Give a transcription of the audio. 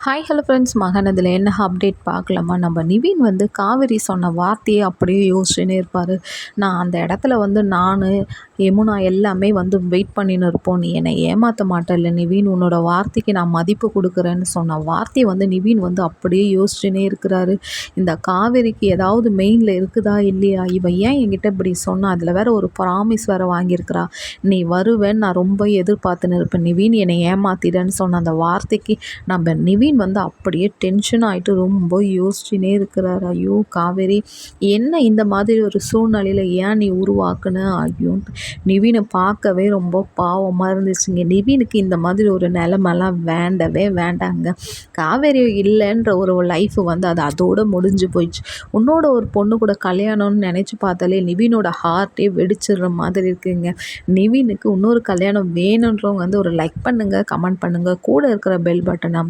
Hi hello friends மகன் இதில் என்ன அப்டேட் பார்க்கலாமா? நம்ம நிவின் வந்து காவேரி சொன்ன வார்த்தையை அப்படியே யோசிச்சுன்னே இருப்பார். நான் அந்த இடத்துல வந்து நான் யமுனா எல்லாமே வந்து வெயிட் பண்ணின்னு இருப்போம். நீ என்னை ஏமாற்ற மாட்டல நிவின் உன்னோட வார்த்தைக்கு நான் மதிப்பு கொடுக்குறேன்னு சொன்ன வார்த்தையை வந்து நிவின் வந்து அப்படியே யோசிச்சுனே இருக்கிறாரு. இந்த காவேரிக்கு ஏதாவது மெயினில் இருக்குதா இல்லையா? இவன் ஏன் என்கிட்ட இப்படி சொன்னா? அதில் வேற ஒரு ப்ராமிஸ் வேறு வாங்கியிருக்கிறா. நீ வருவேன்னு நான் ரொம்ப எதிர்பார்த்துன்னு இருப்பேன். நிவின் என்னை ஏமாத்திடன்னு சொன்ன அந்த வார்த்தைக்கு நம்ம நிவின் வந்து அப்படியே டென்ஷன் ஆகிட்டு ரொம்ப யோசிச்சுனே இருக்கிறார். ஐயோ காவேரி என்ன இந்த மாதிரி ஒரு சூழ்நிலையில் ஏன் நீ உருவாக்குன? ஐயோ நிவினை பார்க்கவே ரொம்ப பாவமாக இருந்துச்சுங்க. நிவினுக்கு இந்த மாதிரி ஒரு நிலமெல்லாம் வேண்டவே வேண்டாங்க. காவேரி இல்லைன்ற ஒரு லைஃப் வந்து அது அதோடு முடிஞ்சு போயிடுச்சு. உன்னோட ஒரு பொண்ணு கூட கல்யாணம்னு நினச்சி பார்த்தாலே நிவினோட ஹார்ட்டே வெடிச்சிடுற மாதிரி இருக்குங்க. நிவினுக்கு இன்னொரு கல்யாணம் வேணுன்றவங்க வந்து ஒரு லைக் பண்ணுங்கள் கமெண்ட் பண்ணுங்கள் கூட இருக்கிற பெல் பட்டனை